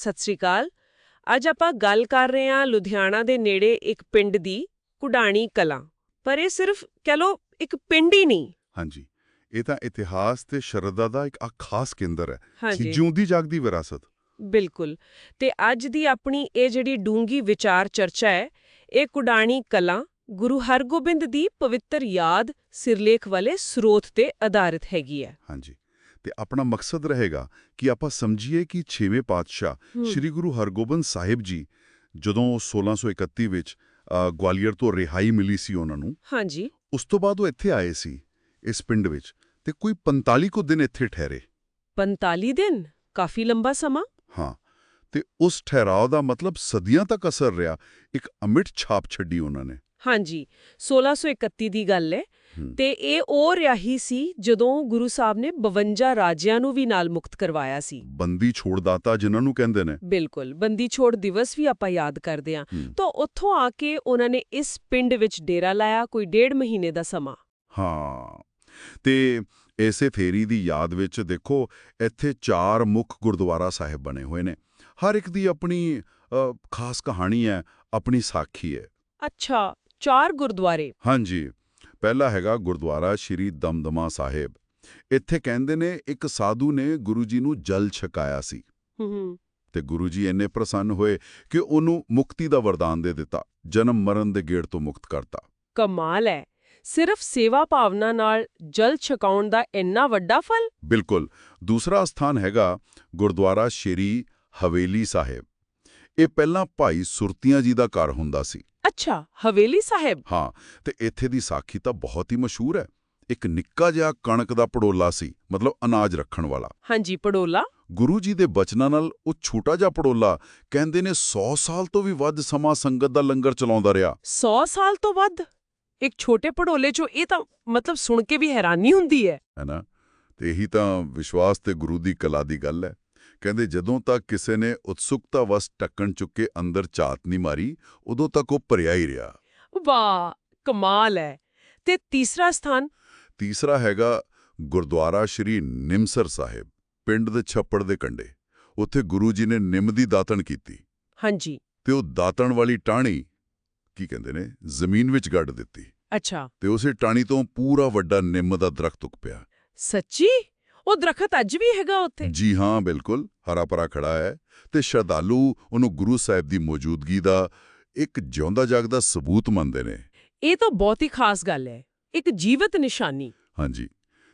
ਸਤਿ ਸ੍ਰੀ ਅਕਾਲ। ਅੱਜ ਆਪਾਂ ਗੱਲ ਕਰ ਰਹੇ ਹਾਂ ਲੁਧਿਆਣਾ ਦੇ ਨੇੜੇ ਇੱਕ ਪਿੰਡ ਦੀ ਕੁਡਾਣੀ ਕਲਾਂ। ਪਰ ਇਹ ਸਿਰਫ ਕਹ ਲੋ ਇੱਕ ਪਿੰਡ ਹੀ ਨਹੀਂ। ਹਾਂਜੀ ਇਹ ਤਾਂ ਇਤਿਹਾਸ ਤੇ ਸ਼ਰਧਾ ਦਾ ਇੱਕ ਆ ਖਾਸ ਕੇਂਦਰ ਹੈ। ਜਿਉਂਦੀ ਜਾਗਦੀ ਵਿਰਾਸਤ। ਬਿਲਕੁਲ। ਤੇ ਅੱਜ ਦੀ ਆਪਣੀ ਇਹ ਜਿਹੜੀ ਡੂੰਗੀ ਵਿਚਾਰ ਚਰਚਾ ਹੈ ਇਹ ਕੁਡਾਣੀ ਕਲਾਂ ਗੁਰੂ ਹਰਗੋਬਿੰਦ ਦੀ ਪਵਿੱਤਰ ਯਾਦ ਸਿਰਲੇਖ ਵਾਲੇ ਸਰੋਤ ਤੇ ਆਧਾਰਿਤ ਹੈਗੀ ਹੈ। ਹਾਂਜੀ। ਤੇ ਆਪਣਾ ਮਕਸਦ ਰਹੇਗਾ ਕਿ ਆਪਾਂ ਸਮਝੀਏ ਕਿ ਛੇਵੇਂ ਪਾਤਸ਼ਾਹ ਹੂੰ, ਸ੍ਰੀ ਗੁਰੂ ਹਰਗੋਬਿੰਦ ਸਾਹਿਬ ਜੀ ਜਦੋਂ 1631 ਵਿੱਚ ਗਵਾਲੀਅਰ ਤੋਂ ਰਿਹਾਈ ਮਿਲੀ ਸੀ ਉਹਨਾਂ ਨੂੰ ਹਾਂਜੀ। ਉਸ ਤੋਂ ਬਾਅਦ ਉਹ ਇੱਥੇ ਆਏ ਸੀ ਇਸ ਪਿੰਡ ਵਿੱਚ ਤੇ ਕੋਈ 45 ਕੁ ਦਿਨ ਇੱਥੇ ਠਹਿਰੇ। 45 ਦਿਨ? ਕਾਫੀ ਲੰਬਾ ਸਮਾਂ। ਹਾਂ ਤੇ ਉਸ ਠਹਿਰਾਓ ਦਾ ਮਤਲਬ ਸਦੀਆਂ ਤੱਕ ਅਸਰ ਰਿਹਾ ਇੱਕ ਅਮਿਟ ਛਾਪ ਛੱਡੀ ਉਹਨਾਂ ਨੇ। ਹਾਂਜੀ 1631 ਦੀ ਗੱਲ ਹੈ। ਤੇ ਇਹ ਉਹ ਰਿਹਾਈ ਸੀ ਜਦੋਂ ਗੁਰੂ ਸਾਹਿਬ ਨੇ 52 ਰਾਜਿਆਂ ਨੂੰ ਵੀ ਨਾਲ ਮੁਕਤ ਕਰਵਾਇਆ ਸੀ। ਬੰਦੀ ਛੋੜਦਾਤਾ ਜਿਨ੍ਹਾਂ ਨੂੰ ਕਹਿੰਦੇ ਨੇ। ਬਿਲਕੁਲ ਬੰਦੀ ਛੋੜ ਦਿਵਸ ਵੀ ਆਪਾਂ ਯਾਦ ਕਰਦੇ ਹੂੰ। ਤਾਂ ਉੱਥੋਂ ਆ ਕੇ ਉਹਨਾਂ ਨੇ ਇਸ ਪਿੰਡ ਵਿੱਚ ਡੇਰਾ ਲਾਇਆ ਕੋਈ ਡੇਢ ਮਹੀਨੇ ਦਾ ਸਮਾਂ। ਹਾਂ। ਤੇ ਇਸੇ ਫੇਰੀ ਦੀ ਯਾਦ ਵਿੱਚ ਦੇਖੋ ਇੱਥੇ ਚਾਰ ਮੁੱਖ ਗੁਰਦੁਆਰਾ ਸਾਹਿਬ ਬਣੇ ਹੋਏ ਨੇ। ਹਰ ਇੱਕ ਦੀ ਆਪਣੀ ਖਾਸ ਕਹਾਣੀ ਹੈ ਆਪਣੀ ਸਾਖੀ ਹੈ। ਅੱਛਾ ਚਾਰ ਗੁਰਦੁਆਰੇ। ਹਾਂਜੀ ਪਹਿਲਾ ਹੈਗਾ ਗੁਰਦੁਆਰਾ ਸ਼੍ਰੀ ਦਮਦਮਾ ਸਾਹਿਬ। ਇੱਥੇ ਕਹਿੰਦੇ ਨੇ ਇੱਕ ਸਾਧੂ ਨੇ ਗੁਰੂ ਜੀ ਨੂੰ ਜਲ ਛਕਾਇਆ ਸੀ। ਤੇ ਗੁਰੂ ਜੀ ਇੰਨੇ ਪ੍ਰਸੰਨ ਹੋਏ ਕਿ ਉਹਨੂੰ ਮੁਕਤੀ ਦਾ ਵਰਦਾਨ ਦੇ ਦਿੱਤਾ ਜਨਮ ਮਰਨ ਦੇ ਗੇੜ ਤੋਂ ਮੁਕਤ ਕਰਤਾ। ਕਮਾਲ ਹੈ ਸਿਰਫ ਸੇਵਾ ਭਾਵਨਾ ਨਾਲ ਜਲ ਛਕਾਉਣ ਦਾ ਇੰਨਾ ਵੱਡਾ ਫਲ? ਬਿਲਕੁਲ। ਦੂਸਰਾ ਸਥਾਨ ਹੈਗਾ ਗੁਰਦੁਆਰਾ ਸ਼੍ਰੀ ਹਵੇਲੀ ਸਾਹਿਬ। ਇਹ ਪਹਿਲਾਂ ਭਾਈ ਸੁਰਤੀਆਂ ਜੀ ਦਾ ਘਰ ਹੁੰਦਾ ਸੀ। ਅੱਛਾ ਹਵੇਲੀ ਸਾਹਿਬ। ਹਾਂ ਤੇ ਇੱਥੇ ਦੀ ਸਾਖੀ ਤਾਂ ਬਹੁਤ ਹੀ ਮਸ਼ਹੂਰ ਹੈ। ਇੱਕ ਨਿੱਕਾ ਜਿਹਾ ਕਣਕ ਦਾ ਪੜੋਲਾ ਸੀ ਮਤਲਬ ਅਨਾਜ ਰੱਖਣ ਵਾਲਾ। ਹਾਂਜੀ ਪੜੋਲਾ। ਗੁਰੂ ਜੀ ਦੇ ਬਚਨਾਂ ਨਾਲ ਉਹ ਛੋਟਾ ਜਿਹਾ ਪੜੋਲਾ ਕਹਿੰਦੇ ਨੇ 100 ਸਾਲ ਤੋਂ ਵੀ ਵੱਧ ਸਮਾਂ ਸੰਗਤ ਦਾ ਲੰਗਰ ਚਲਾਉਂਦਾ ਰਿਹਾ। 100 ਸਾਲ ਤੋਂ ਵੱਧ? ਇੱਕ ਛੋਟੇ ਪੜੋਲੇ ਚੋਂ ਇਹ ਤਾਂ ਮਤਲਬ ਸੁਣ ਕੇ ਵੀ ਹੈਰਾਨੀ ਹੁੰਦੀ ਹੈ। ਹੈਨਾ ਤੇ ਇਹੀ ਤਾਂ ਵਿਸ਼ਵਾਸ ਤੇ ਗੁਰੂ ਦੀ ਕਲਾ ਦੀ ਗੱਲ ਹੈ। ਕਹਿੰਦੇ ਜਦੋਂ ਤੱਕ ਕਿਸੇ ਨੇ ਉਤਸੁਕਤਾ ਵਸ ਟੱਕਣ ਚੁੱਕੇ ਅੰਦਰ ਝਾਤ ਨਹੀਂ ਮਾਰੀ ਉਦੋਂ ਤੱਕ ਉਹ ਭਰਿਆ ਹੀ ਰਿਹਾ। ਵਾਹ ਕਮਾਲ ਹੈ। ਤੇ ਤੀਸਰਾ ਸਥਾਨ? ਤੀਸਰਾ ਹੈਗਾ ਗੁਰਦੁਆਰਾ ਸ਼੍ਰੀ ਨਿਮਸਰ ਸਾਹਿਬ ਪਿੰਡ ਦੇ ਛੱਪੜ ਦੇ ਕੰਢੇ। ਉੱਥੇ ਗੁਰੂ ਜੀ ਨੇ ਨਿੰਮ ਦੀ ਦਾਤਣ ਕੀਤੀ। ਹਾਂਜੀ। ਤੇ ਉਹ ਦਾਤਣ ਵਾਲੀ ਟਾਹਣੀ ਕੀ ਕਹਿੰਦੇ ਨੇ ਜ਼ਮੀਨ ਵਿੱਚ ਗੱਡ ਦਿੱਤੀ। ਅੱਛਾ। ਤੇ ਉਸੇ ਟਾਹਣੀ ਤੋਂ ਪੂਰਾ ਵੱਡਾ ਨਿੰਮ ਦਾ ਦਰਖਤ ਉੱਗ ਪਿਆ। ਸੱਚੀ? ਉਹ ਦਰਖਤ ਅੱਜ ਵੀ ਹੈਗਾ ਉੱਥੇ। ਜੀ ਹਾਂ ਬਿਲਕੁਲ ਹਰਾ ਭਰਾ ਖੜਾ ਹੈ ਤੇ ਸ਼ਰਧਾਲੂ ਉਹਨੂੰ ਗੁਰੂ ਸਾਹਿਬ ਦੀ ਮੌਜੂਦਗੀ ਦਾ ਇੱਕ ਜਿਉਂਦਾ ਜਾਗਦਾ ਸਬੂਤ ਮੰਨਦੇ ਨੇ। ਇਹ ਤਾਂ ਬਹੁਤ ਹੀ ਖਾਸ ਗੱਲ ਹੈ ਇੱਕ ਜੀਵਤ ਨਿਸ਼ਾਨੀ। ਹਾਂਜੀ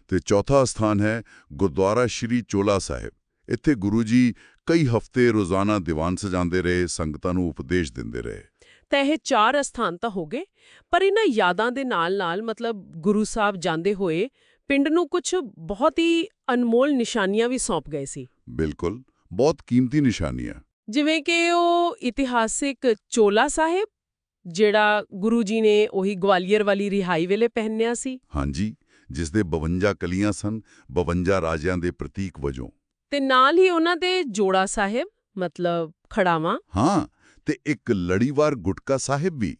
ਤੇ ਚੌਥਾ ਸਥਾਨ ਹੈ ਗੁਰਦੁਆਰਾ ਸ਼੍ਰੀ ਚੋਲਾ ਸਾਹਿਬ। ਇੱਥੇ ਗੁਰੂ ਜੀ ਕਈ ਹਫ਼ਤੇ ਰੋਜ਼ਾਨਾ ਦੀਵਾਨ ਸਜਾਉਂਦੇ ਰਹੇ ਸੰਗਤਾਂ ਨੂੰ ਉਪਦੇਸ਼ ਦਿੰਦੇ ਰਹੇ। ਤਾਂ ਇਹ ਚਾਰ ਅਸਥਾਨ ਤਾਂ ਹੋ ਗਏ ਪਰ ਇਹਨਾਂ ਯਾਦਾਂ ਦੇ ਨਾਲ-ਨਾਲ ਮਤਲਬ ਗੁਰੂ ਸਾਹਿਬ ਜਾਂਦੇ ਹੋਏ ਪਿੰਡ ਨੂੰ ਕੁਝ ਬਹੁਤ ਹੀ ਅਨਮੋਲ ਨਿਸ਼ਾਨੀਆਂ ਵੀ ਸੌਂਪ ਗਏ ਸੀ। ਬਿਲਕੁਲ ਬਹੁਤ ਕੀਮਤੀ ਨਿਸ਼ਾਨੀਆਂ। ਜਿਵੇਂ ਕਿ ਉਹ ਇਤਿਹਾਸਿਕ ਚੋਲਾ ਸਾਹਿਬ ਜਿਹੜਾ ਗੁਰੂ ਜੀ ਨੇ ਉਹੀ ਗਵਾਲੀਅਰ ਵਾਲੀ ਰਿਹਾਈ ਵੇਲੇ ਪਹਿਨਿਆ ਸੀ। ਹਾਂਜੀ ਜਿਸ ਦੇ 52 ਕਲੀਆਂ ਸਨ 52 ਰਾਜਿਆਂ ਦੇ ਪ੍ਰਤੀਕ ਵਜੋਂ। ਤੇ ਨਾਲ ਹੀ ਉਹਨਾਂ ਦੇ ਜੋੜਾ ਸਾਹਿਬ ਮਤਲਬ ਖੜਾਵਾਂ। ਹਾਂ ਤੇ ਇੱਕ ਲੜੀਵਾਰ ਗੁਟਕਾ ਸਾਹਿਬ ਵੀ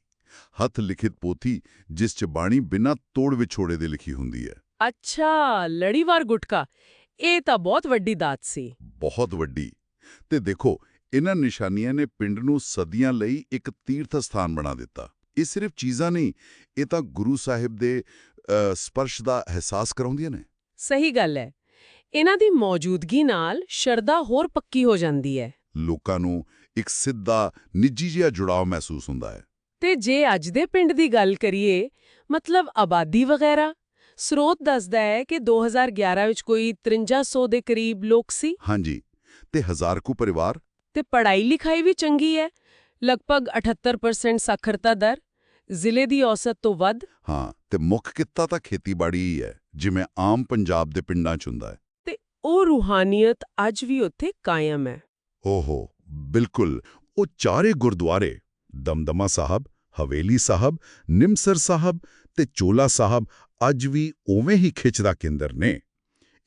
ਹੱਥ ਲਿਖਿਤ ਪੋਥੀ ਜਿਸ 'ਚ ਬਾਣੀ ਬਿਨਾਂ ਤੋੜ ਵਿਛੋੜੇ ਦੇ ਲਿਖੀ ਹੁੰਦੀ ਹੈ। ਅੱਛਾ ਲੜੀਵਾਰ ਗੁਟਕਾ। ਇਹ ਤਾਂ ਬਹੁਤ ਵੱਡੀ ਦਾਤ ਸੀ। ਬਹੁਤ ਵੱਡੀ। ਤੇ ਦੇਖੋ ਇਹਨਾਂ ਨਿਸ਼ਾਨੀਆਂ ਨੇ ਪਿੰਡ ਨੂੰ ਸਦੀਆਂ ਲਈ ਇੱਕ ਤੀਰਥ ਸਥਾਨ ਬਣਾ ਦਿੱਤਾ। ਇਹ ਸਿਰਫ ਚੀਜ਼ਾਂ ਨਹੀਂ ਇਹ ਤਾਂ ਗੁਰੂ ਸਾਹਿਬ ਦੇ ਸਪਰਸ਼ ਦਾ ਅਹਿਸਾਸ ਕਰਾਉਂਦੀਆਂ ਨੇ। ਸਹੀ ਗੱਲ ਹੈ। ਇਹਨਾਂ ਦੀ ਮੌਜੂਦਗੀ ਨਾਲ ਸ਼ਰਧਾ ਹੋਰ ਪੱਕੀ ਹੋ ਜਾਂਦੀ ਹੈ। ਲੋਕਾਂ ਨੂੰ ਇੱਕ ਸਿੱਧਾ ਨਿੱਜੀ ਜਿਹਾ ਜੁੜਾਅ ਮਹਿਸੂਸ ਹੁੰਦਾ ਹੈ। ਤੇ ਜੇ ਅੱਜ ਦੇ ਪਿੰਡ ਦੀ ਗੱਲ ਕਰੀਏ ਮਤਲਬ ਆਬਾਦੀ ਵਗੈਰਾ? ਸਰੋਤ ਦੱਸਦਾ ਹੈ ਕਿ 2011 ਵਿੱਚ ਕੋਈ 5300 ਦੇ ਕਰੀਬ ਲੋਕ ਸੀ। ਹਾਂਜੀ ਤੇ ਹਜ਼ਾਰ ਕੁ ਪਰਿਵਾਰ? ਤੇ ਪੜ੍ਹਾਈ ਲਿਖਾਈ ਵੀ ਚੰਗੀ ਹੈ। ਲਗਭਗ 78% ਸਾਖਰਤਾ ਦਰ। ਜ਼ਿਲ੍ਹੇ ਦੀ ਔਸਤ ਤੋਂ ਵੱਧ। ਹਾਂ ਤੇ ਮੁੱਖ ਕਿੱਤਾ ਤਾਂ ਖੇਤੀਬਾੜੀ ਹੀ ਹੈ ਜਿਵੇਂ ਆਮ ਪੰਜਾਬ ਦੇ ਪਿੰਡਾਂ 'ਚ ਹੁੰਦਾ ਹੈ। ਤੇ ਉਹ ਰੂਹਾਨੀਅਤ ਅੱਜ ਵੀ ਉੱਥੇ ਕਾਇਮ ਹੈ। ਓਹੋ ਬਿਲਕੁਲ। ਉਹ ਚਾਰੇ ਗੁਰਦੁਆਰੇ ਦਮਦਮਾ ਸਾਹਿਬ ਹਵੇਲੀ ਸਾਹਿਬ ਨਿਮਸਰ ਸਾਹਿਬ ਤੇ ਚੋਲਾ ਸਾਹਿਬ ਅੱਜ ਵੀ ਉਵੇਂ ਹੀ ਖਿੱਚ ਦਾ ਕੇਂਦਰ ਨੇ।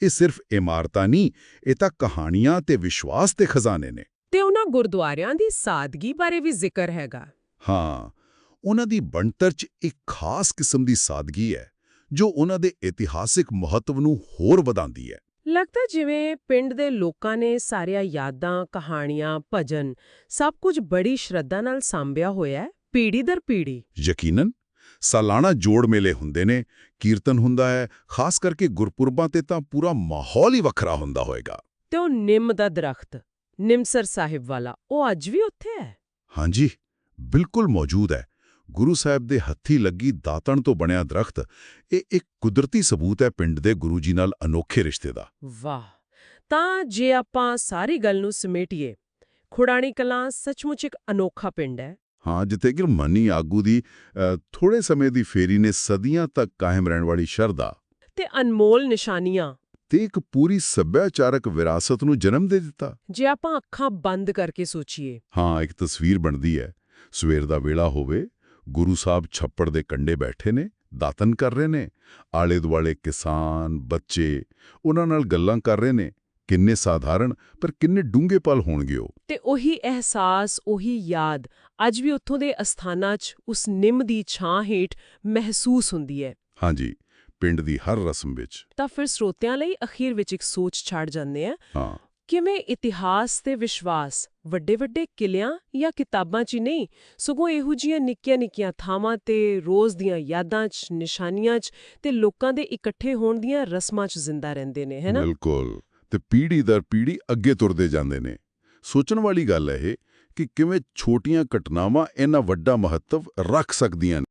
ਇਹ ਸਿਰਫ ਇਮਾਰਤਾਂ ਨਹੀਂ ਇਹ ਤਾਂ ਕਹਾਣੀਆਂ ਤੇ ਵਿਸ਼ਵਾਸ ਦੇ ਖਜ਼ਾਨੇ ਨੇ। ਤੇ ਉਹਨਾਂ ਗੁਰਦੁਆਰਿਆਂ ਦੀ ਸਾਦਗੀ ਬਾਰੇ ਵੀ ਜ਼ਿਕਰ ਹੈਗਾ। ਹਾਂ ਉਹਨਾਂ ਦੀ ਬਣਤਰ 'ਚ ਇੱਕ ਖਾਸ ਕਿਸਮ ਦੀ ਸਾਦਗੀ ਹੈ ਜੋ ਉਹਨਾਂ ਦੇ ਇਤਿਹਾਸਿਕ ਮਹੱਤਵ ਨੂੰ ਹੋਰ ਵਧਾਉਂਦੀ ਹੈ। ਲੱਗਦਾ ਜਿਵੇਂ ਪਿੰਡ ਦੇ ਲੋਕਾਂ ਨੇ ਸਾਰੀਆਂ ਯਾਦਾਂ ਕਹਾਣੀਆਂ ਭਜਨ ਸਭ ਕੁਝ ਬੜੀ ਸ਼ਰਧਾ ਨਾਲ ਸਾਂਭਿਆ ਹੋਇਆ ਹੈ ਪੀੜੀ ਦਰ ਪੀੜੀ ਯਕੀਨਨ? ਸਾਲਾਨਾ ਜੋੜ ਮੇਲੇ ਹੁੰਦੇ ਨੇ ਕੀਰਤਨ ਹੁੰਦਾ ਹੈ ਖਾਸ ਕਰਕੇ ਗੁਰਪੁਰਬਾਂ ਤੇ ਤਾਂ ਪੂਰਾ ਮਾਹੌਲ ਹੀ ਵੱਖਰਾ ਹੁੰਦਾ ਹੋਏਗਾ। ਤੇ ਉਹ ਨਿੰਮ ਦਾ ਦਰਖਤ ਨਿਮਸਰ ਸਾਹਿਬ ਵਾਲਾ ਉਹ ਅੱਜ ਵੀ ਉੱਥੇ ਹੈ? ਹਾਂਜੀ ਬਿਲਕੁਲ ਮੌਜੂਦ ਹੈ। ਗੁਰੂ ਸਾਹਿਬ ਦੇ ਹੱਥੀ ਲੱਗੀ ਦਾਤਣ ਤੋਂ ਬਣਿਆ ਦਰਖਤ ਇਹ ਇੱਕ ਕੁਦਰਤੀ ਸਬੂਤ ਹੈ ਪਿੰਡ ਦੇ ਗੁਰੂ ਜੀ ਨਾਲ ਅਨੋਖੇ ਰਿਸ਼ਤੇ ਦਾ। ਵਾਹ! ਤਾਂ ਜੇ ਆਪਾਂ ਸਾਰੀ ਗੱਲ ਨੂੰ ਸਮੇਟੀਏ ਖੁੜਾਣੀ ਕਲਾਂ ਸੱਚਮੁੱਚ ਇੱਕ ਅਨੋਖਾ ਪਿੰਡ ਹੈ। ਹਾਂ ਜਿੱਥੇ ਕਿ ਮਨੀ ਆਗੂ ਦੀ ਥੋੜੇ ਸਮੇਂ ਦੀ ਫੇਰੀ ਨੇ ਸਦੀਆਂ ਤੱਕ ਕਾਇਮ ਰਹਿਣ ਵਾਲੀ ਸ਼ਰਧਾ। ਤੇ ਅਨਮੋਲ ਨਿਸ਼ਾਨੀਆਂ। ਤੇ ਇੱਕ ਪੂਰੀ ਸੱਭਿਆਚਾਰਕ ਵਿਰਾਸਤ ਨੂੰ ਜਨਮ ਦੇ ਦਿੱਤਾ। ਜੇ ਆਪਾਂ ਅੱਖਾਂ ਬੰਦ ਕਰਕੇ ਸੋਚੀਏ। ਹਾਂ ਇੱਕ ਤਸਵੀਰ ਬਣਦੀ ਹੈ। ਸਵੇਰ ਦਾ ਵੇਲਾ ਹੋਵੇ ਗੁਰੂ ਸਾਹਿਬ ਛੱਪੜ ਦੇ ਕੰਢੇ ਬੈਠੇ ਨੇ ਦਾਤਨ ਕਰ ਰਹੇ ਨੇ। ਆਲੇ ਦੁਆਲੇ ਕਿਸਾਨ ਬੱਚੇ ਉਹਨਾਂ ਨਾਲ ਗੱਲਾਂ ਕਰ ਰਹੇ ਨੇ। ਕਿੰਨੇ ਸਾਧਾਰਨ ਪਰ ਕਿੰਨੇ ਡੂੰਘੇ ਪਲ ਹੋਣਗੇ ਉਹ ਤੇ ਉਹੀ ਅਹਿਸਾਸ ਉਹੀ ਯਾਦ ਅੱਜ ਵੀ ਉੱਥੋਂ ਦੇ ਅਸਥਾਨਾਂ 'ਚ ਉਸ ਨਿੰਮ ਦੀ ਛਾਂ ਹੇਠ ਮਹਿਸੂਸ ਹੁੰਦੀ ਹੈ। ਹਾਂਜੀ ਪਿੰਡ ਦੀ ਹਰ ਰਸਮ ਵਿੱਚ। ਤਾਂ ਫਿਰ ਸਰੋਤਿਆਂ ਲਈ ਅਖੀਰ ਵਿੱਚ ਇੱਕ ਸੋਚ ਛੱਡ ਜਾਂਦੇ ਆ ਹਾਂ। ਕਿਵੇਂ ਇਤਿਹਾਸ ਤੇ ਵਿਸ਼ਵਾਸ ਵੱਡੇ ਵੱਡੇ ਕਿਲਿਆਂ ਜਾਂ ਕਿਤਾਬਾਂ 'ਚ ਨਹੀਂ ਸਗੋਂ ਇਹੋ ਜੀਆਂ ਨਿੱਕੀਆਂ-ਨਿੱਕੀਆਂ ਥਾਵਾਂ ਤੇ ਰੋਜ਼ ਦੀਆਂ ਯਾਦਾਂ 'ਚ ਨਿਸ਼ਾਨੀਆਂ 'ਚ ਤੇ ਲੋਕਾਂ ਦੇ ਇਕੱਠੇ ਹੋਣ ਦੀਆਂ ਰਸਮਾਂ 'ਚ ਜ਼ਿੰਦਾ ਰਹਿੰਦੇ ਨੇ ਹੈਨਾ ਬਿਲਕੁਲ। ਤੇ ਪੀੜ੍ਹੀ ਦਰ ਪੀੜ੍ਹੀ ਅੱਗੇ ਤੁਰਦੇ ਜਾਂਦੇ ਨੇ। ਸੋਚਣ ਵਾਲੀ ਗੱਲ ਹੈ ਇਹ ਕਿ ਕਿਵੇਂ ਛੋਟੀਆਂ ਘਟਨਾਵਾਂ ਇੰਨਾ ਵੱਡਾ ਮਹੱਤਵ ਰੱਖ ਸਕਦੀਆਂ ਨੇ।